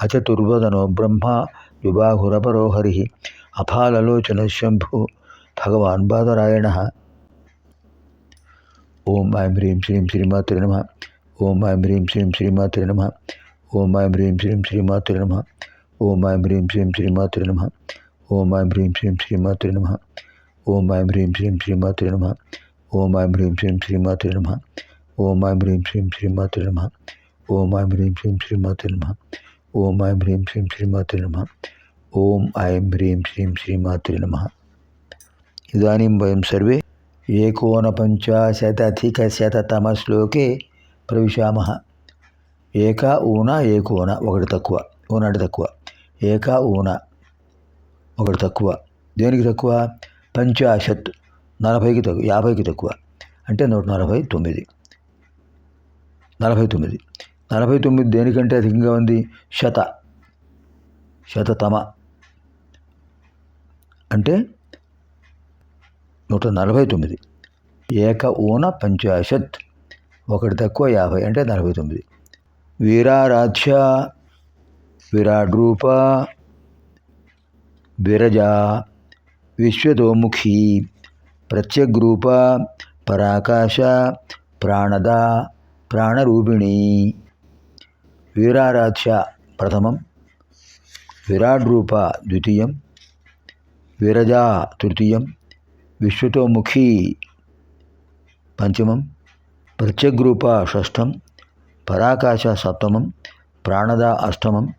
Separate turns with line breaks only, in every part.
అచతుర్వదనో బ్రహ్మ విభాగురపరో హరి అఫాలలోచన శంభు భగవాన్ బాదరాయణ ఓం ఐం హ్రీం శ్రీం శ్రీమాతృ నమ ఓం ఐం హ్రీం శ్రీం శ్రీమాతృ నమ ఓం ఐం హ్రీం శ్రీం శ్రీమాతృ నమ ఓం ఐం హ్రీం శ్రీం శ్రీమాతృ నమ ఓం ఐం హ్రీం శ్రీం శ్రీమాతృ నమ ఓం ఐం హ్రీం శ్రీం శ్రీమాతృ నమ ఓం ఐం హ్రీం శ్రీం శ్రీమాతృ నమ ఓం ఐం హ్రీం శ్రీం శ్రీమాతృ నమ ఓం ఐం హ్రీం శ్రీం శ్రీమాతృ నమ ఓం ఐం హ్రీం శ్రీం శ్రీమాతృ నమ. ఓం ఐం హ్రీం శ్రీం శ్రీమాతృ నమ. ఇదానీం వయం సర్వే ఏకోనపంచాశతధికశతతమశ్లోకే ప్రవిశామ. ఏక ఊన ఏకోన ఒకటి తక్కువ. ఊన తక్కువ. ఏక ఊన ఒకటి తక్కువ. దేనికి తక్కువ? పంచాశత్ నలభైకి తక్కువ యాభైకి తక్కువ. అంటే నూట నలభై తొమ్మిది. నలభై తొమ్మిది. నలభై తొమ్మిది దేనికంటే అధికంగా ఉంది? శత. శతతమ. అంటే నూట నలభై తొమ్మిది. ఏక ఊన పంచాశత్. ఒకటి తక్కువ యాభై అంటే నలభై తొమ్మిది. వీరారాధ్య విరాడ్రూప విరజ విశ్వతోముఖి ప్రత్యగ్రూప పరాకాశ ప్రాణద ప్రాణరూపిణి. వీరారాధ్య ప్రథమం విరాడ్రూప ద్వితీయం విరజా తృతీయం విశ్వతోముఖి పంచమం ప్రత్యగ్రూప షష్టం పరాకాశ సప్తమం ప్రాణద అష్టమం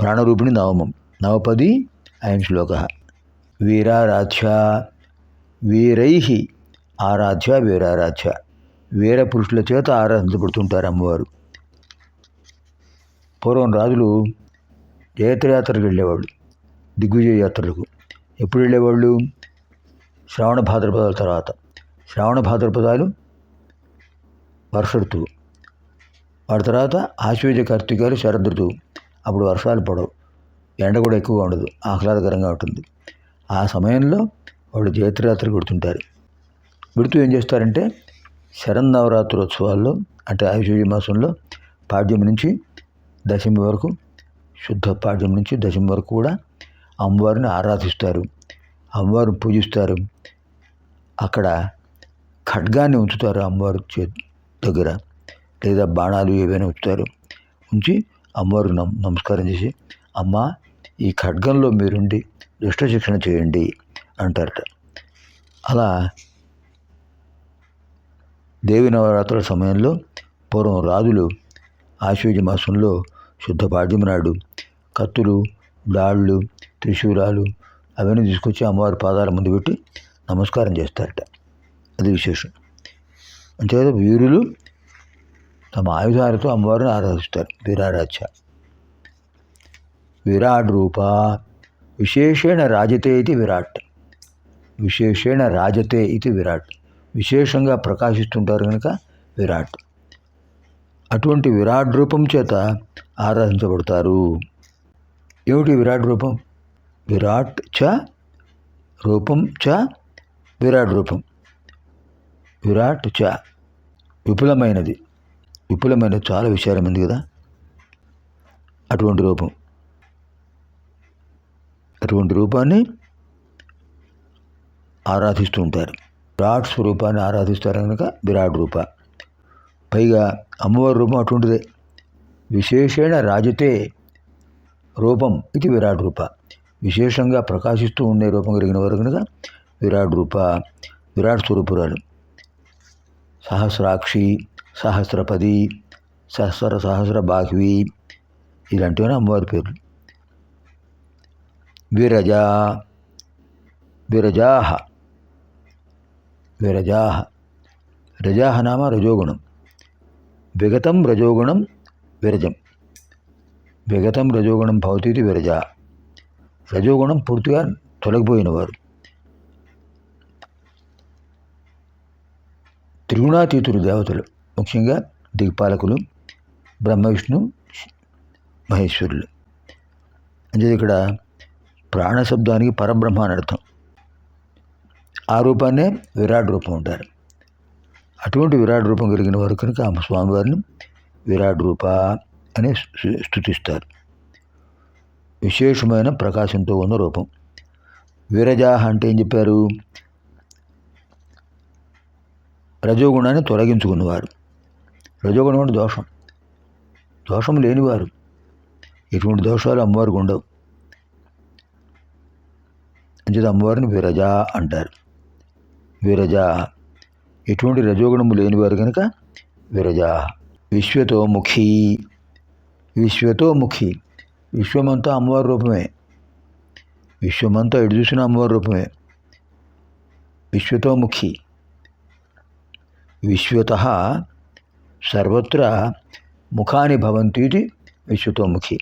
ప్రాణరూపిణి నవమం. నవపది అయం శ్లోక. వీరారాధ్య వీరై ఆరాధ్య వీరారాధ్య. వీర పురుషుల చేత ఆరాధించబడుతుంటారు అమ్మవారు. పూర్వం రాజులు జయత్రయాత్రకు వెళ్ళేవాళ్ళు దిగ్విజయ యాత్రలకు. ఎప్పుడు వెళ్ళేవాళ్ళు? శ్రావణ భాద్రపదాల తర్వాత. శ్రావణ భాద్రపదాలు వర్ష ఋతువు వాటి తర్వాత ఆశ్వేజ కార్తీకాలు శరద్ ఋతువు అప్పుడు వర్షాలు పడవు. ఎండ కూడా ఎక్కువగా ఉండదు. ఆహ్లాదకరంగా ఉంటుంది. ఆ సమయంలో వాళ్ళు జయత్రయాత్ర గుర్తుంటారు. గుర్తు ఏం చేస్తారంటే శరన్నవరాత్రోత్సవాల్లో అంటే ఆయుష మాసంలో పాడ్యం నుంచి దశమి వరకు శుద్ధ నుంచి దశమి వరకు కూడా అమ్మవారిని ఆరాధిస్తారు. అమ్మవారిని పూజిస్తారు. అక్కడ ఖడ్గాన్ని ఉంచుతారు అమ్మవారి చే దగ్గర. లేదా బాణాలు ఏవైనా ఉంచుతారు. ఉంచి అమ్మవారు నమ నమస్కారం చేసి అమ్మ ఈ ఖడ్గంలో మీరుండి దుష్ట శిక్షణ చేయండి అంటారట. అలా దేవి నవరాత్రుల సమయంలో పూర్వం రాజులు ఆశ్వజ మాసంలో శుద్ధ పాడ్యం నాడు కత్తులు డాళ్ళు త్రిశూలాలు అవన్నీ తీసుకొచ్చి అమ్మవారి పాదాల ముందు పెట్టి నమస్కారం చేస్తారట. అది విశేషం. అంతేకాదు వీరులు తమ ఆయుధాలతో అమ్మవారిని ఆరాధిస్తారు. వీరారాధ్య. విరాట్ రూప. విశేషేణ రాజతే ఇది విరాట్. విశేషేణ రాజతే ఇది విరాట్. విశేషంగా ప్రకాశిస్తుంటారు కనుక విరాట్. అటువంటి విరాట్ రూపం చేత ఆరాధించబడతారు. ఏమిటి విరాట్ రూపం? విరాట్ చ రూపం చ విరాట్ రూపం. విరాట్ చ విపులమైనది. విపులమైనది చాలా విశాలమైంది కదా. అటువంటి రూపం. అటువంటి రూపాన్ని ఆరాధిస్తూ ఉంటారు. విరాట్ స్వరూపాన్ని ఆరాధిస్తారు కనుక విరాట్ రూప. పైగా అమ్మవారి రూపం అటువంటిదే. విశేషేణ రాజతే రూపం ఇది విరాట్ రూప. విశేషంగా ప్రకాశిస్తూ ఉండే రూపం కలిగిన వారు కనుక విరాట్ రూప విరాట్ స్వరూపురాలు. సహస్రాక్షి సహస్రపది సహస్ర సహస్ర బాహ్వి ఇలాంటివన్నీ అమ్మవారి పేర్లు. విరజ విరజాహ విరజాహ. రజాహ నామ రజోగుణం. విగతం రజోగుణం విరజం. విగతం రజోగుణం భవతీతి విరజ. రజోగుణం పూర్తిగా తొలగిపోయినవారు. త్రిగుణాతీతులు దేవతలు ముఖ్యంగా దిగ్పాలకులు బ్రహ్మవిష్ణు మహేశ్వరులు. అంటే ఇక్కడ ప్రాణ శబ్దానికి పరబ్రహ్మ అని అర్థం. ఆ రూపాన్నే విరాట్ రూపం ఉంటారు అటువంటి విరాట్ రూపం కలిగిన వారు కనుక ఆ స్వామివారిని విరాట్ రూప అని స్థుతిస్తారు. విశేషమైన ప్రకాశంతో ఉన్న రూపం. విరజాహ అంటే ఏం చెప్పారు? రజోగుణాన్ని తొలగించుకున్నవారు. రజోగుణం అంటే దోషం. దోషం లేనివారు. ఎటువంటి దోషాలు అమ్మవారికి ఉండవు. అంచేది అమ్మవారిని విరజ అంటారు. విరజ. ఎటువంటి రజోగుణము లేనివారు కనుక విరజ విశ్వతోముఖి. విశ్వతోముఖి. విశ్వమంతా అమ్మవారి రూపమే. విశ్వమంతా ఎడు చూసిన అమ్మవారి రూపమే. విశ్వతోముఖి. విశ్వత సర్వత్ర ముఖాని భవంతి ఇది విశ్వతోముఖి.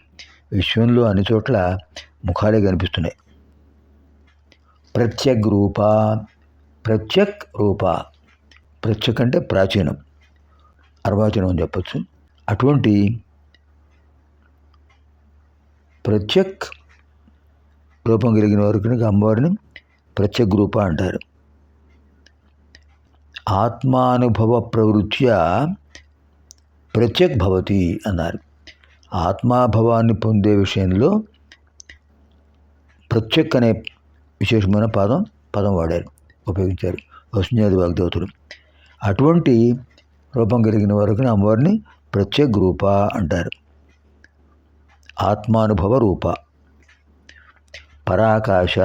విశ్వంలో అన్ని చోట్ల ముఖాలే కనిపిస్తున్నాయి. ప్రత్యగ్ రూప ప్రత్యక్ రూప. ప్రత్యక్ అంటే ప్రాచీనం. అర్వాచనం అని చెప్పచ్చు. అటువంటి ప్రత్యక్ రూపం కలిగిన వారికి అమ్మవారిని ప్రత్యక్ రూప అంటారు. ఆత్మానుభవ ప్రవృత్య ప్రత్యక్ భవతి అన్నారు. ఆత్మాభవాన్ని పొందే విషయంలో ప్రత్యక్ అనే విశేషమైన పదం పదం వాడారు ఉపయోగించారు వసుంజాది వాగ్దేవతలు. అటువంటి రూపం కలిగిన వరకు అమ్మవారిని ప్రత్యేక రూప అంటారు. ఆత్మానుభవ రూప. పరాకాశ.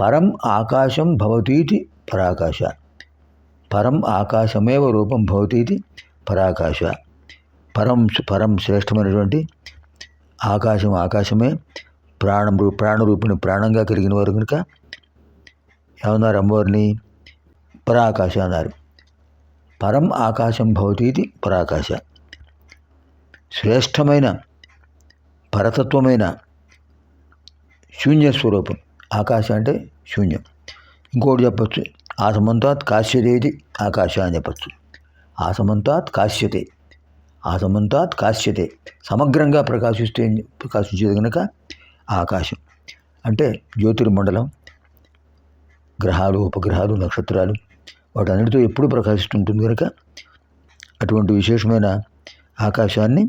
పరం ఆకాశం భవతీతి పరాకాశ. పరం ఆకాశమేవ రూపం భవతీతి పరాకాశ. పరం పరం శ్రేష్టమైనటువంటి ఆకాశం ఆకాశమే ప్రాణం ప్రాణరూపిణి ప్రాణంగా కలిగిన వారు కనుక ఏమన్నారు అమ్మవారిని? పరాకాశ అన్నారు. పరం ఆకాశం భవతీతి పరాకాశ. శ్రేష్టమైన పరతత్వమైన శూన్య స్వరూపం ఆకాశ అంటే శూన్యం. ఇంకోటి చెప్పచ్చు. ఆసమంతాత్ కాశ్యతేది ఆకాశ అని చెప్పచ్చు. ఆసమంతాత్ కాశ్యతే. ఆసమంతాత్ కాశ్యతే. సమగ్రంగా ప్రకాశిస్తే ప్రకాశించేది కనుక ఆకాశం. అంటే జ్యోతిర్మండలం గ్రహాలు ఉపగ్రహాలు నక్షత్రాలు వాటన్నిటితో ఎప్పుడూ ప్రకాశిస్తుంటుంది కనుక అటువంటి విశేషమైన ఆకాశాన్ని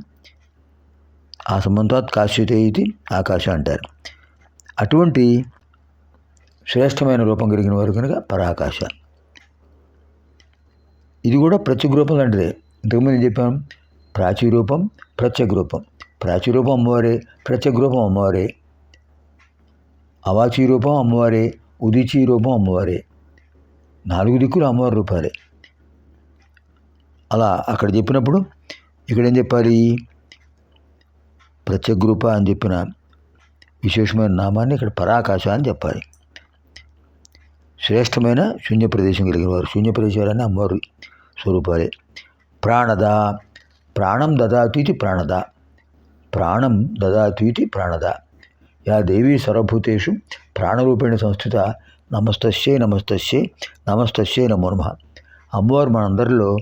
ఆ సంబంధాత్ కాశ్యతే ఇది ఆకాశ అంటారు. అటువంటి శ్రేష్టమైన రూపం కలిగిన వారు కనుక పరాకాశ. ఇది కూడా ప్రత్యేక రూపం లాంటిదే. ఇంతకుముందు ఏం చెప్పాం? ప్రాచీ రూపం ప్రత్యేక రూపం. ప్రాచీ రూపం అమ్మవారే ప్రత్యేక రూపం అమ్మవారే. అవాచీ రూపం అమ్మవారే ఉదిచీ రూపం అమ్మవారే. నాలుగు దిక్కులు అమ్మవారి రూపాలే అలా అక్కడ చెప్పినప్పుడు ఇక్కడ ఏం చెప్పాలి? ప్రత్యేక రూప అని చెప్పిన విశేషమైన నామాన్ని ఇక్కడ పరాకాశ అని చెప్పాలి. శ్రేష్టమైన శూన్య ప్రదేశం కలిగిన వారు శూన్య ప్రదేశాలన్నీ అమ్మవారి స్వరూపాలే. ప్రాణద ప్రాణం దదాతీతి ప్రాణద. ప్రాణం దదాతీతి ప్రాణద. యా దేవీ సర్వభూతేషు ప్రాణరూపేణ సంస్థిత నమస్తస్యే నమస్తస్యే నమస్తస్యే నమో నమః. అమ్మవారు మనందరిలో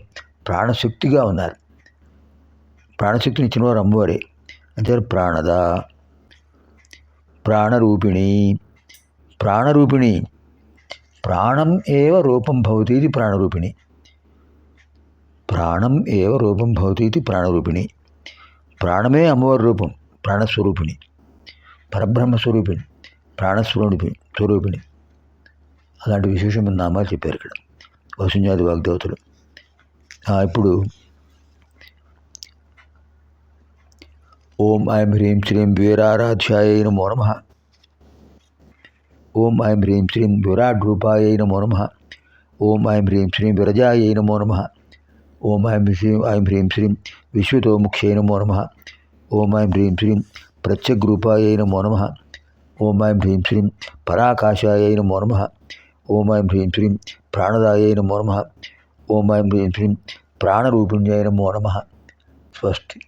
ప్రాణశక్తిగా ఉన్నారు. ప్రాణశక్తిని ఇచ్చిన వారు అమ్మవారే. అంటే ప్రాణద? ప్రాణరూపిణి. ప్రాణరూపిణి. ప్రాణం ఏవ రూపం భవతి ఇది ప్రాణరూపిణి. ప్రాణం ఏవ రూపం భవతి ఇది ప్రాణరూపిణి. ప్రాణమే అమ్మవారి రూపం ప్రాణస్వరూపిణి. పరబ్రహ్మ స్వరూపిణి ప్రాణస్వరూపిణి స్వరూపిణి. అలాంటి విశేషమైన నామాలు చెప్పారు ఇక్కడ. వసుంజాది వాగ్దేవతలు. ఇప్పుడు ఓం ఐం హ్రీం శ్రీం వీరారాధ్యాయ నమో నమ. ఓం ఐం హ్రీం శ్రీం విరాట్ రూపాయ నమో నమ. ఓం ఐం హ్రీం శ్రీం విరజాయ నమో నమ. ఓం ఐం శ్రీం ఐం హ్రీం శ్రీం విశ్వతోముఖ్యై నమో నమ. ఓం ఐం హ్రీం శ్రీం ప్రత్యగ్రూపాయ నమో నమ. ఓం ఐం హ్రీం శ్రీం పరాకాశాయ నమో నమ. ఓమాయం హ్రీం శ్రీం ప్రాణదాయ నమో నమ ఓమాయం హ్రీం శ్రీం ప్రాణరూపిణ్యాయ నమో నమ స్వస్తి